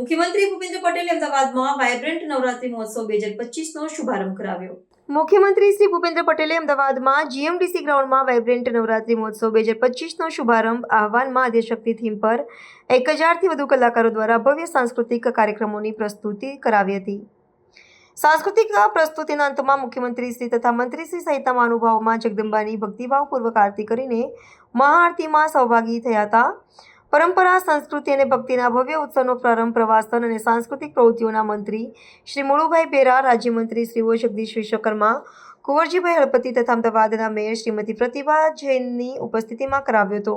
મુખ્યમંત્રી ભૂપેન્દ્ર પટેલે અમદાવાદમાં વાયબ્રન્ટ નવરાત્રી મહોત્સવ બે હજાર પચીસનો શુભારંભ કરાવ્યો. મુખ્યમંત્રી શ્રી ભૂપેન્દ્ર પટેલે અમદાવાદમાં જીએમડીસી ગ્રાઉન્ડમાં વાયબ્રન્ટ નવરાત્રી મહોત્સવ બે હજાર પચીસનો શુભારંભ આહવાનમાં આદ્યશક્તિ થીમ પર એક હજારથી વધુ કલાકારો દ્વારા ભવ્ય સાંસ્કૃતિક કાર્યક્રમોની પ્રસ્તુતિ કરાવી હતી. સાંસ્કૃતિક પ્રસ્તુતિના અંતમાં મુખ્યમંત્રી શ્રી તથા મંત્રીશ્રી સહિતના મહાનુભાવોમાં જગદંબાની ભક્તિભાવપૂર્વક આરતી કરીને મહાઆરતીમાં સહભાગી થયા હતા. પરંપરા, સંસ્કૃતિ અને ભક્તિના ભવ્ય ઉત્સવનો પ્રારંભ પ્રવાસન અને સાંસ્કૃતિક પ્રવૃત્તિઓના મંત્રી શ્રી મુળુભાઈ બેરા રાજ્યમંત્રી શ્રીઓ જગદીશ વિશ્વકર્મા, કુંવરજીભાઈ હળપતિ તથા અમદાવાદના મેયર શ્રીમતી પ્રતિભા જૈનની ઉપસ્થિતિમાં કરાવ્યો હતો.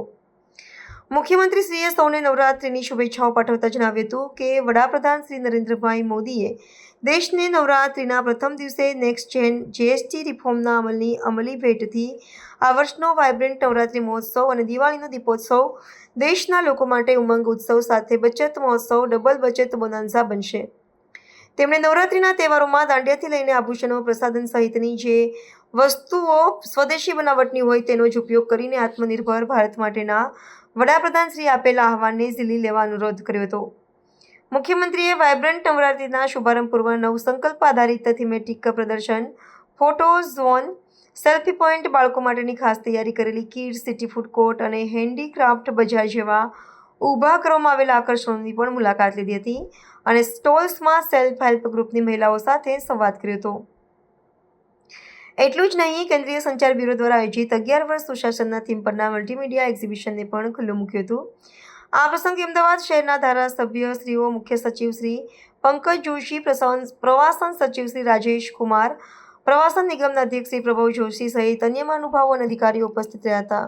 મુખ્યમંત્રીશ્રીએ સૌને નવરાત્રિની શુભેચ્છાઓ પાઠવતા જણાવ્યું હતું કે વડાપ્રધાન શ્રી નરેન્દ્રભાઈ મોદીએ દેશને નવરાત્રિના પ્રથમ દિવસે નેક્સ્ટ જેન જીએસટી રિફોર્મના અમલની અમલી ભેટથી આ વર્ષનો વાયબ્રન્ટ નવરાત્રિ મહોત્સવ અને દિવાળીનો દીપોત્સવ દેશના લોકો માટે ઉમંગ ઉત્સવ સાથે બચત મહોત્સવ ડબલ બચત બોનાન્ઝા બનશે. તેમણે નવરાત્રિના તહેવારોમાં દાંડિયાથી લઈને આભૂષણો પ્રસાધન સહિતની જે વસ્તુઓ સ્વદેશી બનાવટની હોય તેનો જ ઉપયોગ કરીને આત્મનિર્ભર ભારત માટેના વડાપ્રધાન શ્રી આપેલા આહવાનને ઝીલી લેવા અનુરોધ કર્યો હતો. મુખ્યમંત્રીએ વાયબ્રન્ટ નવરાત્રિના શુભારંભ પૂર્વ નવ સંકલ્પ આધારિત થીમેટિક પ્રદર્શન ફોટો ઝોન સેલ્ફી પોઈન્ટ બાળકો માટેની ખાસ તૈયારી કરેલી કિડ સિટી ફૂડ કોર્ટ અને હેન્ડીક્રાફ્ટ બજાર જેવા ઊભા કરવામાં આવેલા આકર્ષણોની પણ મુલાકાત લીધી હતી અને સ્ટોલ્સમાં સેલ્ફ હેલ્પ ગ્રુપની મહિલાઓ સાથે સંવાદ કર્યો હતો. એટલું જ નહીં, કેન્દ્રીય સંચાર બ્યુરો દ્વારા આયોજિત અગિયાર વર્ષ સુશાસનના થીમ પરના મલ્ટીમીડિયા એક્ઝિબિશનને પણ ખુલ્લું મૂક્યું હતું. આ પ્રસંગે અમદાવાદ શહેરના ધારાસભ્ય શ્રીઓ મુખ્ય સચિવ શ્રી પંકજ જોશી પ્રવાસન સચિવ શ્રી રાજેશ કુમાર, પ્રવાસન નિગમના અધ્યક્ષ શ્રી પ્રભવ જોશી સહિત અન્ય મહાનુભાવો અને અધિકારીઓ ઉપસ્થિત રહ્યા હતા.